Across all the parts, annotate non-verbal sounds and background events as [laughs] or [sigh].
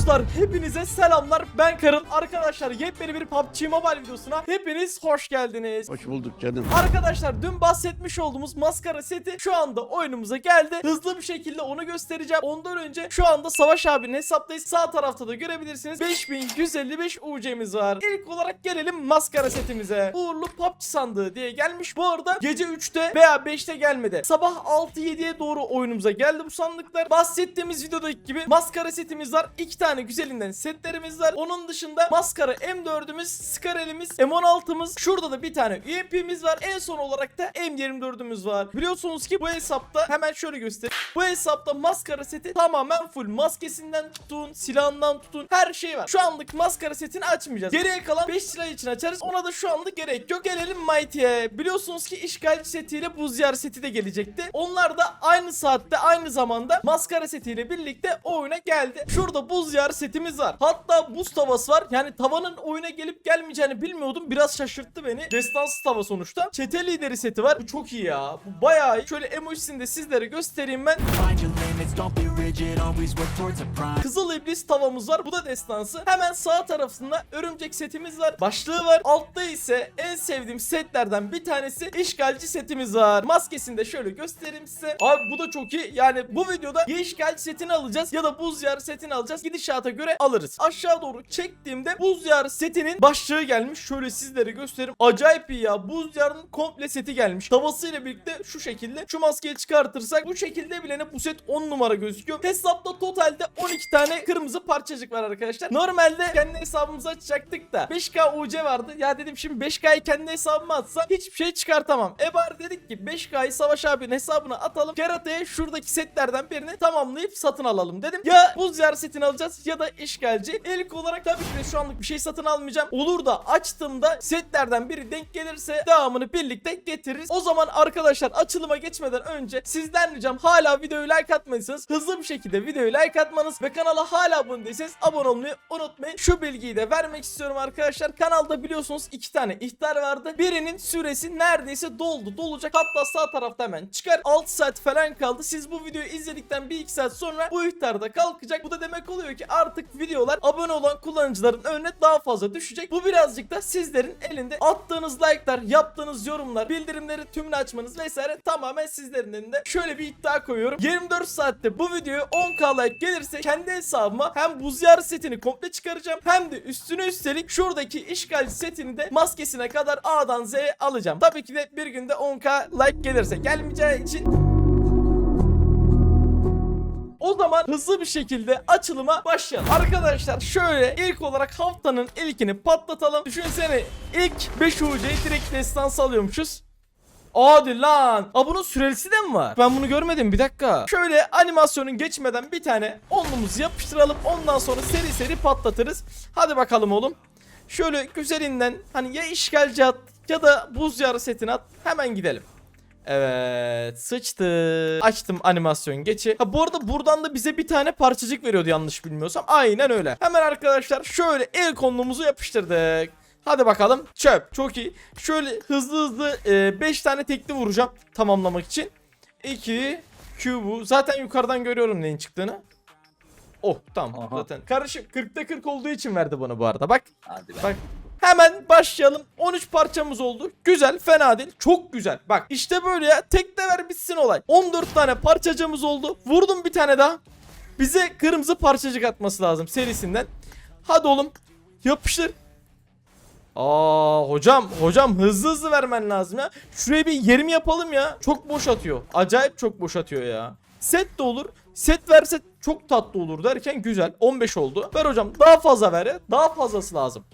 Dostlar hepinize selamlar. Ben Karın. Arkadaşlar yepyeni bir PUBG Mobile videosuna hepiniz hoş geldiniz. Hoş bulduk canım. Arkadaşlar dün bahsetmiş olduğumuz maskara seti şu anda oyunumuza geldi. Hızlı bir şekilde onu göstereceğim. Ondan önce şu anda Savaş abinin hesaptayız. Sağ tarafta da görebilirsiniz. 5155 UC'miz var. İlk olarak gelelim maskara setimize. Uğurlu PUBG sandığı diye gelmiş. Bu arada gece 3'te veya 5'te gelmedi. Sabah 6-7'ye doğru oyunumuza geldi bu sandıklar. Bahsettiğimiz videodaki gibi maskara setimiz var. İki tane güzelinden setlerimiz var. Onun dışında maskara M4'ümüz Skarelimiz M16'mız Şurada da bir tane UMP'miz var. En son olarak da M24'ümüz var. Biliyorsunuz ki bu hesapta hemen şöyle göstereyim. Bu hesapta maskara seti tamamen full. Maskesinden tutun silahından tutun her şey var. Şu anlık maskara setini açmayacağız. Geriye kalan 5 silah için açarız. Ona da şu anlık gerek yok. Gelelim Mighty'ye Biliyorsunuz ki işgalci setiyle buz yer seti de gelecekti. Onlar da aynı saatte aynı zamanda maskara setiyle birlikte oyuna geldi. Şurada buz yer setimiz var Hatta buz tavası var Yani tavanın oyuna gelip gelmeyeceğini bilmiyordum Biraz şaşırttı beni Destansı tava sonuçta Çete lideri seti var Bu çok iyi ya Bu bayağı iyi Şöyle emojisini de sizlere göstereyim ben. Kızıl iblis tavamız var. Bu da destansı. Hemen sağ tarafında örümcek setimiz var. Başlığı var. Altta ise en sevdiğim setlerden bir tanesi işgalci setimiz var. Maskesini de şöyle göstereyim size. Abi bu da çok iyi. Yani bu videoda ya işgalci setini alacağız ya da buz yarı setini alacağız. Gidişata göre alırız. Aşağı doğru çektiğimde buz yarı setinin başlığı gelmiş. Şöyle sizlere göstereyim. Acayip iyi ya. Buz yarının komple seti gelmiş. Tavasıyla birlikte şu şekilde. Şu maskeyi çıkartırsak bu şekilde bilene bu set 10 numara gözüküyor. Hesapta totalde 12 tane kırmızı parçacık var arkadaşlar. Normalde kendi hesabımızı açacaktık da 5K UC vardı. Ya dedim şimdi 5K'yı kendi hesabıma atsam hiçbir şey çıkartamam. E bari dedik ki 5K'yı Savaş abinin hesabına atalım. Kerata'ya şuradaki setlerden birini tamamlayıp satın alalım dedim. Ya buz yer setini alacağız ya da işgalci. İlk olarak tabii ki de şu anlık bir şey satın almayacağım. Olur da açtığımda setlerden biri denk gelirse devamını birlikte getiririz. O zaman arkadaşlar açılıma geçmeden önce sizden ricam hala videoyu like atmadıysanız hızlı bir şekilde videoyu like atmanız ve kanala hala abone değilseniz abone olmayı unutmayın. Şu bilgiyi de vermek istiyorum arkadaşlar. Kanalda biliyorsunuz iki tane ihtar vardı. Birinin süresi neredeyse doldu. Dolacak. Hatta sağ tarafta hemen çıkar. 6 saat falan kaldı. Siz bu videoyu izledikten 1-2 saat sonra bu ihtar da kalkacak. Bu da demek oluyor ki artık videolar abone olan kullanıcıların önüne daha fazla düşecek. Bu birazcık da sizlerin elinde. Attığınız like'lar, yaptığınız yorumlar, bildirimleri tümünü açmanız vesaire tamamen sizlerin elinde. Şöyle bir iddia koyuyorum. 24 saatte bu videoya 10k like gelirse kendi hesabıma hem buz yarı setini komple çıkaracağım hem de üstüne üstelik şuradaki işgal setini de maskesine kadar A'dan Z'ye alacağım. Tabii ki de bir günde 10k like gelirse gelmeyeceği için o zaman hızlı bir şekilde açılıma başlayalım. Arkadaşlar şöyle ilk olarak haftanın ilkini patlatalım. Düşünsene ilk 5 UC'yi direkt destansı alıyormuşuz. Hadi lan. Aa bunun sürelisi de mi var? Ben bunu görmedim bir dakika. Şöyle animasyonun geçmeden bir tane onlumuzu yapıştıralım. Ondan sonra seri seri patlatırız. Hadi bakalım oğlum. Şöyle güzelinden hani ya işgalci at ya da buz yarı setini at. Hemen gidelim. Evet sıçtı. Açtım animasyon geçi. Ha bu arada buradan da bize bir tane parçacık veriyordu yanlış bilmiyorsam. Aynen öyle. Hemen arkadaşlar şöyle el konumuzu yapıştırdık. Hadi bakalım çöp çok iyi. Şöyle hızlı hızlı 5 tane tekli vuracağım tamamlamak için. 2 Q bu. Zaten yukarıdan görüyorum neyin çıktığını. Oh tamam Aha. zaten. Karışık 40'ta 40 olduğu için verdi bana bu arada bak. Hadi Bak hemen başlayalım. 13 parçamız oldu. Güzel, fena değil. Çok güzel. Bak işte böyle ya. Tek de ver bitsin olay. 14 tane parçacığımız oldu. Vurdum bir tane daha. Bize kırmızı parçacık atması lazım serisinden. Hadi oğlum. Yapıştır. Aa hocam hocam hızlı hızlı vermen lazım ya. Şuraya bir yerim yapalım ya. Çok boş atıyor. Acayip çok boş atıyor ya. Set de olur. Set verse çok tatlı olur derken güzel. 15 oldu. Ver hocam daha fazla ver ya. Daha fazlası lazım.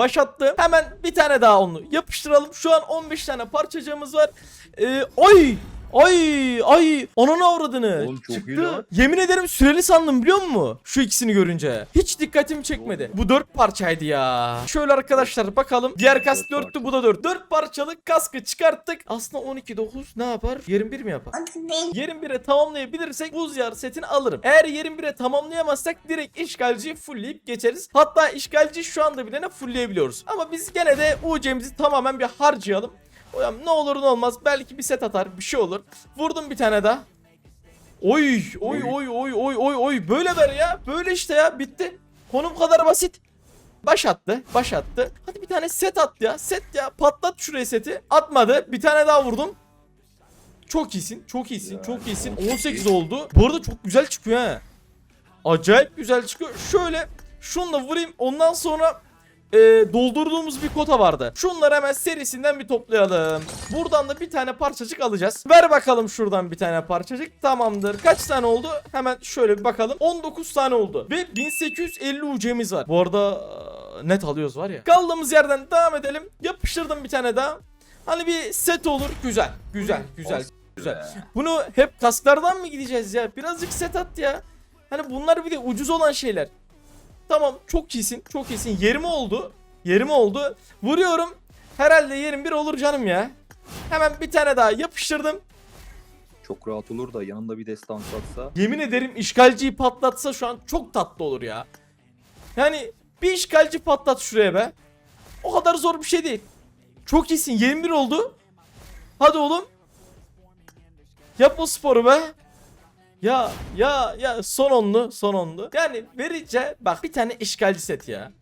Başlattım. Hemen bir tane daha onu yapıştıralım. Şu an 15 tane parçacığımız var. Ee, ay! Ay! Ay! Ananı avradını. Oğlum çok iyi Çıktı. lan. Yemin ederim süreli sandım biliyor musun? Şu ikisini görünce. Hiç dikkatimi çekmedi. Bu 4 parçaydı ya. Şöyle arkadaşlar bakalım. Diğer kask Dört 4'tü bu da 4. 4 parçalık kaskı çıkarttık. Aslında 12 9 ne yapar? 21 mi yapar? 21'e tamamlayabilirsek buz yar setini alırım. Eğer 21'e tamamlayamazsak direkt işgalciyi fullleyip geçeriz. Hatta işgalci şu anda bile ne fullleyebiliyoruz. Ama biz gene de UC'mizi tamamen bir harcayalım. Hocam ne olur ne olmaz belki bir set atar bir şey olur. Vurdum bir tane daha. Oy oy oy oy oy oy oy böyle ver ya. Böyle işte ya bitti. Konum kadar basit. Baş attı. Baş attı. Hadi bir tane set at ya. Set ya. Patlat şuraya seti. Atmadı. Bir tane daha vurdum. Çok iyisin. Çok iyisin. Çok iyisin. 18 oldu. Bu arada çok güzel çıkıyor ha. Acayip güzel çıkıyor. Şöyle şunla vurayım. Ondan sonra e, doldurduğumuz bir kota vardı. Şunları hemen serisinden bir toplayalım. Buradan da bir tane parçacık alacağız. Ver bakalım şuradan bir tane parçacık. Tamamdır. Kaç tane oldu? Hemen şöyle bir bakalım. 19 tane oldu. Ve 1850 UC'miz var. Bu arada net alıyoruz var ya. Kaldığımız yerden devam edelim. Yapıştırdım bir tane daha. Hani bir set olur. Güzel. Güzel. Güzel. Güzel. Bunu hep kasklardan mı gideceğiz ya? Birazcık set at ya. Hani bunlar bir de ucuz olan şeyler. Tamam çok iyisin çok iyisin. Yerim oldu. Yerim oldu. Vuruyorum. Herhalde yerim bir olur canım ya. Hemen bir tane daha yapıştırdım. Çok rahat olur da yanında bir destans atsa. Yemin ederim işgalciyi patlatsa şu an çok tatlı olur ya. Yani bir işgalci patlat şuraya be. O kadar zor bir şey değil. Çok iyisin 21 oldu. Hadi oğlum. Yap o sporu be. Ya ya ya son onlu son onlu. Yani verice bak bir tane işgalci set ya.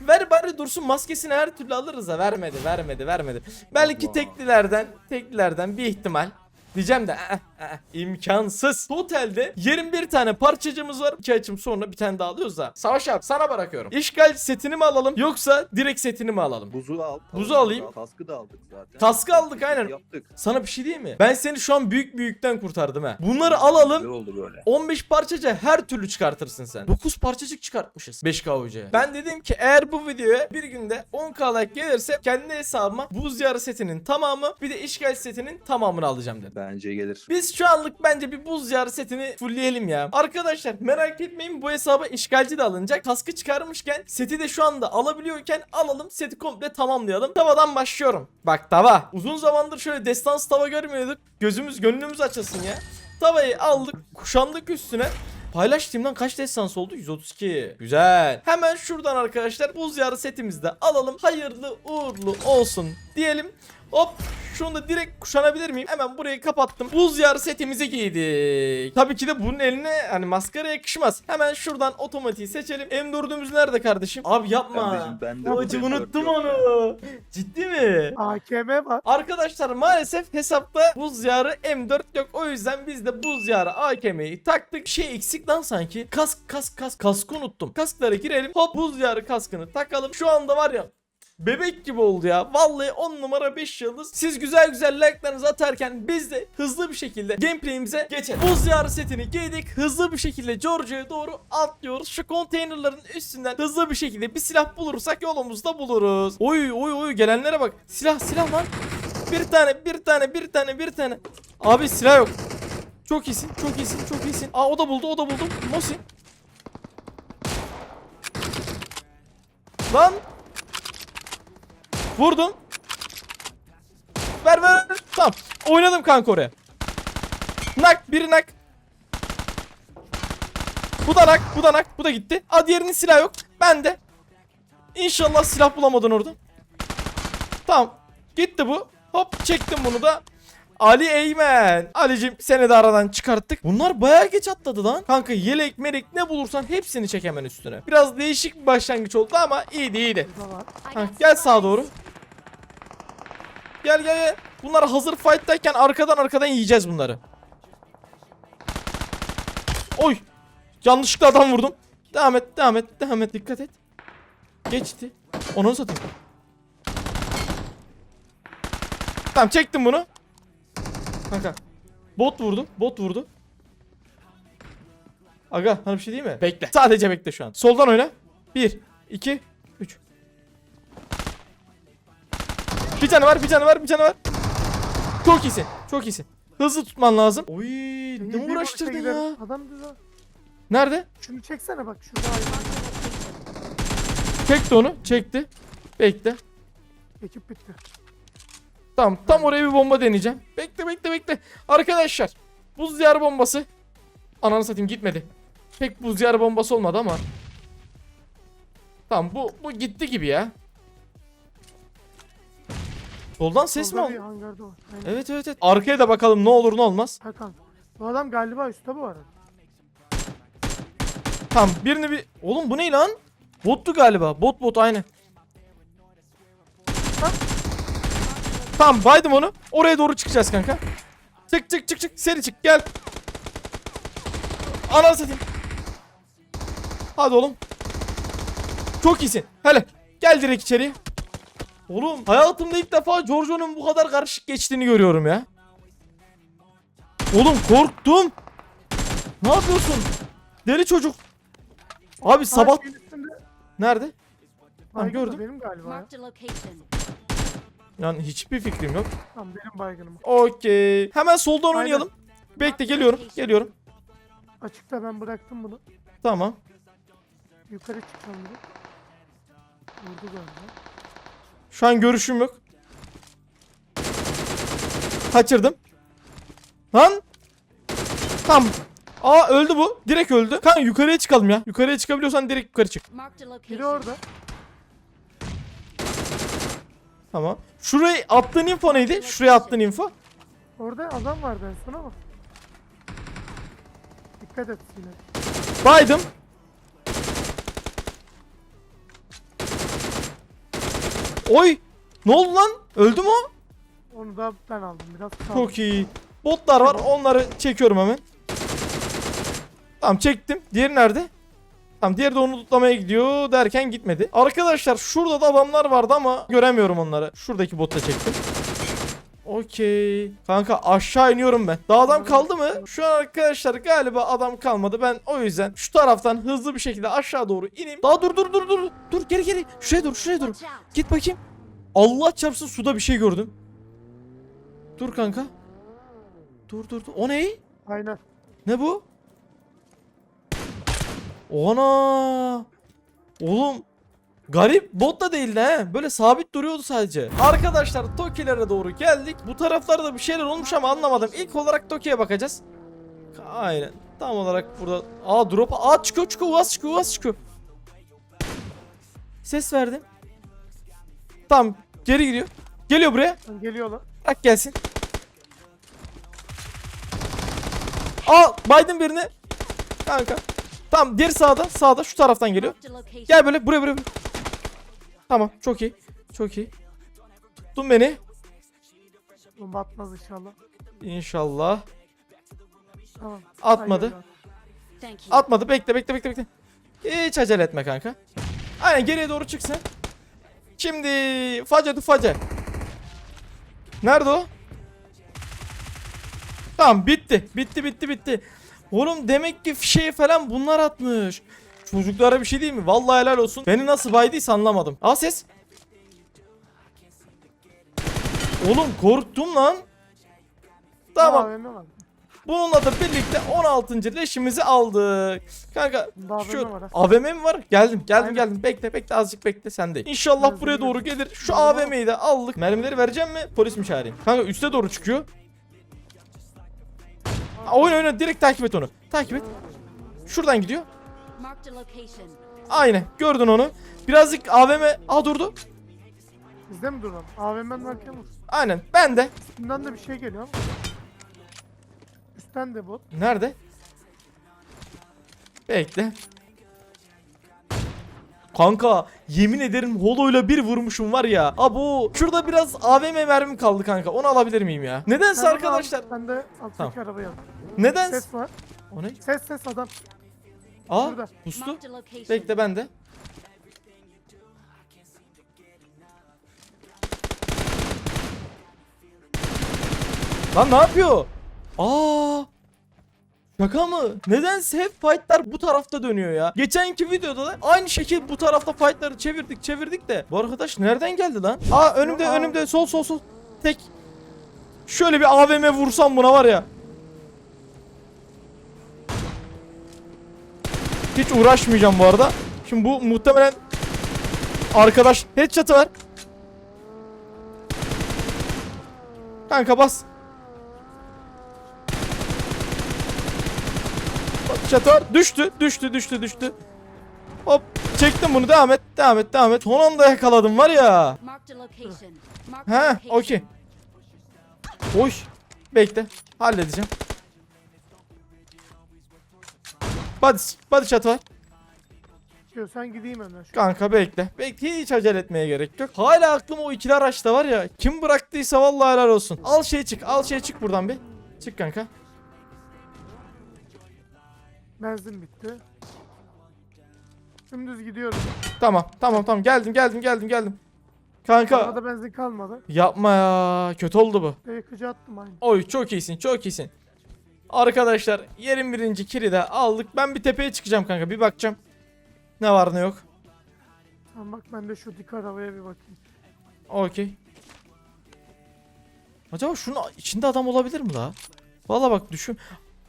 Ver bari dursun maskesini her türlü alırız ha. Vermedi vermedi vermedi. Belki teklilerden teklilerden bir ihtimal. Diyeceğim de eh, eh, imkansız. Totalde 21 tane parçacığımız var. 2 açım sonra bir tane daha alıyoruz da. Savaş abi sana bırakıyorum. İşgal setini mi alalım yoksa direkt setini mi alalım? Buzu al. Buzu tamam, alayım. al. Kaskı da aldık zaten. Kaskı aldık, aynen. Yaptık. Sana bir şey diyeyim mi? Ben seni şu an büyük büyükten kurtardım ha. Bunları alalım. Güzel oldu böyle. 15 parçacı her türlü çıkartırsın sen. 9 parçacık çıkartmışız 5K UC'ye. Ben dedim ki eğer bu videoya bir günde 10K like gelirse kendi hesabıma buz yarı setinin tamamı bir de işgal setinin tamamını alacağım dedim. Bence gelir. Biz şu anlık bence bir buz yarı setini fullleyelim ya. Arkadaşlar merak etmeyin bu hesaba işgalci de alınacak. Kaskı çıkarmışken seti de şu anda alabiliyorken alalım seti komple tamamlayalım. Tavadan başlıyorum. Bak tava. Uzun zamandır şöyle destans tava görmüyorduk. Gözümüz gönlümüz açılsın ya. Tavayı aldık kuşandık üstüne. Paylaş Team'den kaç destans oldu? 132. Güzel. Hemen şuradan arkadaşlar buz yarı setimizi de alalım. Hayırlı uğurlu olsun diyelim. Hop şunu da direkt kuşanabilir miyim? Hemen burayı kapattım. Buz yarı setimizi giydik. Tabii ki de bunun eline hani maskara yakışmaz. Hemen şuradan otomatiği seçelim. M4'ümüz nerede kardeşim? Abi yapma. Kardeşim, ben de M4 unuttum yok onu. [laughs] Ciddi mi? AKM var. Arkadaşlar maalesef hesapta buz yarı M4 yok. O yüzden biz de buz yarı AKM'yi taktık. Şey eksik lan sanki. Kask kask kask. Kaskı unuttum. Kasklara girelim. Hop buz yarı kaskını takalım. Şu anda var ya Bebek gibi oldu ya. Vallahi 10 numara 5 yıldız. Siz güzel güzel like'larınızı atarken biz de hızlı bir şekilde gameplay'imize geçelim. Buz yarı setini giydik. Hızlı bir şekilde Georgia'ya doğru atlıyoruz. Şu konteynerların üstünden hızlı bir şekilde bir silah bulursak yolumuzda buluruz. Oy oy oy gelenlere bak. Silah silah lan. Bir tane bir tane bir tane bir tane. Abi silah yok. Çok iyisin çok iyisin çok iyisin. Aa o da buldu o da buldu. Mosin. Lan Vurdum. Ver ver. Tamam. Oynadım kanka oraya. Nak biri nak. Bu da nak, bu da nak, bu da gitti. Aa diğerinin silah yok. Ben de. İnşallah silah bulamadın orada. Tamam. Gitti bu. Hop çektim bunu da. Ali Eymen. Ali'cim seni de aradan çıkarttık. Bunlar bayağı geç atladı lan. Kanka yelek merek ne bulursan hepsini çek hemen üstüne. Biraz değişik bir başlangıç oldu ama iyiydi iyiydi. Ha, gel sağa doğru. Gel gel gel. Bunlar hazır fight'tayken arkadan arkadan yiyeceğiz bunları. Oy. Yanlışlıkla adam vurdum. Devam et, devam et, devam et. Dikkat et. Geçti. Onu satayım. Tamam çektim bunu. Kanka. Bot vurdu. Bot vurdu. Aga sana bir şey değil mi? Bekle. Sadece bekle şu an. Soldan oyna. 1, 2, Bir tane var, bir tane var, bir tane var. Çok iyisin, çok iyisin. Hızlı tutman lazım. Oy, ne uğraştırdın ya? Adam güzel. Nerede? Şunu çeksene bak şurada hayvan. Çekti onu, çekti. Bekle. Ekip bitti. Tamam, tam oraya bir bomba deneyeceğim. Bekle, bekle, bekle. Arkadaşlar, buz diyarı bombası. Ananı satayım gitmedi. Pek buz diyarı bombası olmadı ama. Tamam, bu bu gitti gibi ya. Soldan ses mi Solda bir hangarda var. Aynen. Evet evet evet. Arkaya da bakalım ne olur ne olmaz. Hakan. Bu adam galiba üstte bu arada. Tamam birini bir... Oğlum bu ne lan? Bottu galiba. Bot bot aynı. Tamam baydım onu. Oraya doğru çıkacağız kanka. Çık çık çık çık. Seri çık gel. Ananı satayım. Hadi oğlum. Çok iyisin. Hele. Gel direkt içeriye. Oğlum hayatımda ilk defa Giorgio'nun bu kadar karışık geçtiğini görüyorum ya. Oğlum korktum. Ne yapıyorsun? Deli çocuk. Abi sabah... Nerede? Baygın da gördüm. Benim galiba. ya. Marked a location. Yani hiçbir fikrim yok. Tamam benim baygınım. Okey. Hemen soldan Aynen. oynayalım. Bekle geliyorum. Geliyorum. Açıkta ben bıraktım bunu. Tamam. Yukarı çıkacağım. Vurdu galiba. Şu an görüşüm yok. Kaçırdım. Lan. Tamam. Aa öldü bu. Direkt öldü. Kanka yukarıya çıkalım ya. Yukarıya çıkabiliyorsan direkt yukarı çık. Biri orada. Tamam. Şuraya attığın info neydi? Şuraya attığın info. Orada adam vardı en son ama. Dikkat et yine. Baydım. Oy. Ne oldu lan? Öldü mü o? Onu da ben aldım biraz. kaldı. Çok iyi. Botlar var. Onları çekiyorum hemen. Tamam çektim. Diğeri nerede? Tamam diğeri de onu tutlamaya gidiyor derken gitmedi. Arkadaşlar şurada da adamlar vardı ama göremiyorum onları. Şuradaki botta çektim. Okey. Kanka aşağı iniyorum ben. Daha adam kaldı mı? Şu an arkadaşlar galiba adam kalmadı. Ben o yüzden şu taraftan hızlı bir şekilde aşağı doğru ineyim. Daha dur dur dur dur. Dur geri geri. Şuraya dur şuraya dur. Git bakayım. Allah çarpsın suda bir şey gördüm. Dur kanka. Dur dur dur. O ne? Aynen. Ne bu? Ona. Oğlum. Garip bot da değildi he. Böyle sabit duruyordu sadece. Arkadaşlar Toki'lere doğru geldik. Bu taraflarda bir şeyler olmuş ama anlamadım. İlk olarak Toki'ye bakacağız. Aynen. Tam olarak burada. Aa drop. Aa çıkıyor çıkıyor. Uaz çıkıyor. Uaz çıkıyor. Ses verdim. Tamam. Geri gidiyor. Geliyor buraya. Geliyorlar. Bak gelsin. Aa Biden birini. Kanka. Tamam diğeri sağda. Sağda şu taraftan geliyor. Gel böyle buraya buraya. buraya. Tamam çok iyi. Çok iyi. Tuttun beni. Bomba atmaz inşallah. İnşallah. Tamam. Atmadı. Atmadı. Bekle bekle bekle bekle. Hiç acele etme kanka. Aynen geriye doğru çıksın. Şimdi face to face. Nerede o? Tamam bitti. Bitti bitti bitti. Oğlum demek ki fişeği falan bunlar atmış. Çocuklara bir şey değil mi? Vallahi helal olsun. Beni nasıl baydıysa anlamadım. Al ses. Oğlum korktum lan. Tamam. Var. Bununla da birlikte 16. leşimizi aldık. Kanka şu. AVM mi var? Geldim geldim Aynen. geldim. Bekle bekle azıcık bekle sen de. İnşallah buraya doğru gelir. Şu. AVM'yi de aldık. Mermileri vereceğim mi? Polis mi çağırayım? Kanka üste doğru çıkıyor. Aa, Oyna oyna direkt takip et onu. Takip et. Şuradan gidiyor. Marked a location. Aynen gördün onu. Birazcık AVM... Aa durdu. Bizde mi duralım? AVM'den varken vur. Aynen ben de. Üstünden de bir şey geliyor ama. Üstten de bot. Nerede? Bekle. Kanka yemin ederim holoyla bir vurmuşum var ya. Abo şurada biraz AVM mermim kaldı kanka. Onu alabilir miyim ya? Nedense Sen arkadaşlar. Sen de alttaki Tamam. arabayı al. Neden? Ses var. O ne? Ses ses adam. Aa Burada. pustu. Bekle ben de. Lan ne yapıyor? Aa! Şaka mı? Nedense hep fightlar bu tarafta dönüyor ya. Geçenki videoda da aynı şekil bu tarafta fightları çevirdik çevirdik de. Bu arkadaş nereden geldi lan? Aa önümde önümde sol sol sol. Tek. Şöyle bir AVM vursam buna var ya. Hiç uğraşmayacağım bu arada. Şimdi bu muhtemelen arkadaş headshot'ı var. Kanka bas. Var. Düştü, düştü, düştü, düştü. Hop, çektim bunu. Devam et, devam et, devam et. Son anda yakaladım var ya. He, okey. Oy. Bekle. Halledeceğim. Body, body shot var. İstiyorsan gideyim önden. Şu Kanka bekle. Bekle hiç acele etmeye gerek yok. Hala aklıma o ikili araçta var ya. Kim bıraktıysa vallahi helal olsun. Al şey çık. Al şey çık buradan bir. Çık kanka. benzin bitti. Dümdüz gidiyorum. Tamam tamam tamam geldim geldim geldim geldim. Kanka Arada benzin kalmadı. yapma ya. Kötü oldu bu. Yakıcı attım aynı. Oy çok iyisin çok iyisin. Arkadaşlar yerin birinci kiri de aldık. Ben bir tepeye çıkacağım kanka bir bakacağım. Ne var ne yok. Tamam bak ben de şu dik arabaya bir bakayım. Okey. Acaba şunun içinde adam olabilir mi la? Valla bak düşün.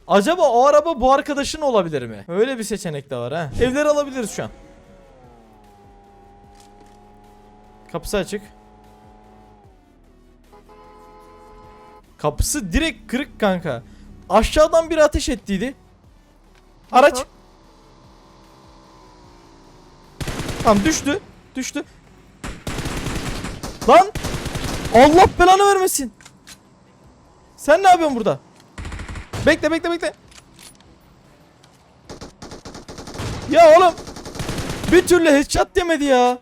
Acaba o araba bu arkadaşın olabilir mi? Öyle bir seçenek de var ha. Evleri alabiliriz şu an. Kapısı açık. Kapısı direkt kırık kanka. Aşağıdan biri ateş ettiydi. Araç. Nasıl? Tamam düştü. Düştü. Lan! Allah belanı vermesin. Sen ne yapıyorsun burada? Bekle bekle bekle. Ya oğlum. Bir türlü headshot demedi ya.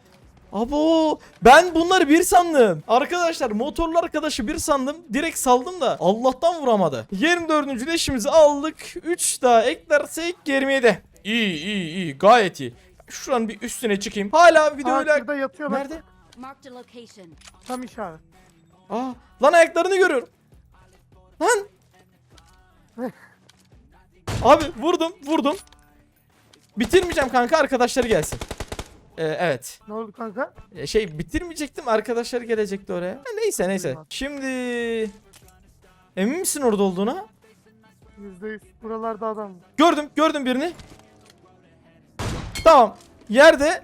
Abo ben bunları bir sandım. Arkadaşlar motorlu arkadaşı bir sandım. Direkt saldım da Allah'tan vuramadı. 24. leşimizi aldık. 3 daha eklersek 27. İyi iyi iyi gayet iyi. Şuranın bir üstüne çıkayım. Hala videoyla... şurada yatıyor bak. Nerede? Marked a location. Tam işaret. Aa, lan ayaklarını görüyorum. Lan. [laughs] Abi vurdum vurdum. Bitirmeyeceğim kanka arkadaşları gelsin. Ee, evet. Ne oldu kanka? Ee, şey bitirmeyecektim arkadaşları gelecekti oraya. Ha, neyse neyse. Şimdi emin misin orada olduğuna? Yüzde yüz. Buralarda adam var. Gördüm gördüm birini. Tamam. Yerde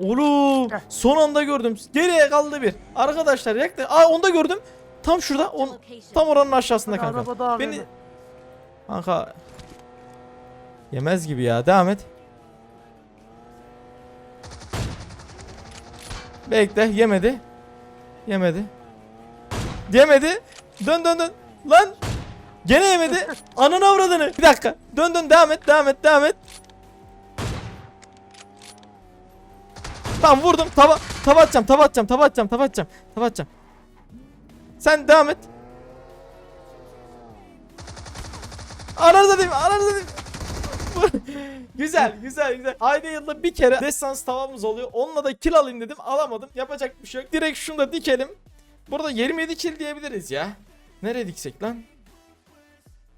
Oğlum son anda gördüm. Geriye kaldı bir. Arkadaşlar yakta. Aa onu da gördüm. Tam şurada. On, tam oranın aşağısında kanka. Beni Kanka Yemez gibi ya devam et Bekle yemedi. Yemedi. Yemedi. Dön dön dön. Lan! Gene yemedi. [laughs] Ananı avradını. Bir dakika. Dön dön devam et devam et devam et. Tamam vurdum. Tava Tava atacağım tava atacağım tava atacağım tava atacağım Tava atacağım. Sen devam et. Ananı satayım ananı satayım. Güzel güzel güzel. Ayda yılda bir kere destans tavamız oluyor. Onunla da kill alayım dedim alamadım. Yapacak bir şey yok. Direkt şunu da dikelim. Burada 27 kill diyebiliriz ya. Nereye diksek lan?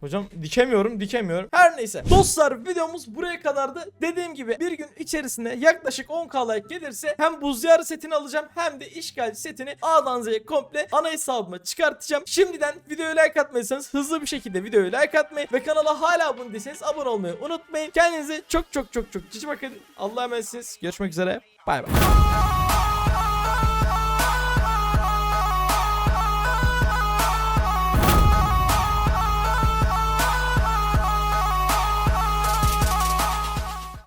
Hocam dikemiyorum dikemiyorum. Her neyse. Dostlar videomuz buraya kadardı. Dediğim gibi bir gün içerisinde yaklaşık 10k like gelirse hem buz diyarı setini alacağım hem de işgal setini A'dan Z'ye komple ana hesabıma çıkartacağım. Şimdiden videoya like atmayırsanız hızlı bir şekilde videoya like atmayı ve kanala hala abone değilseniz abone olmayı unutmayın. Kendinize çok çok çok çok cici bakın. Allah'a emanetsiniz. Görüşmek üzere. Bay bay.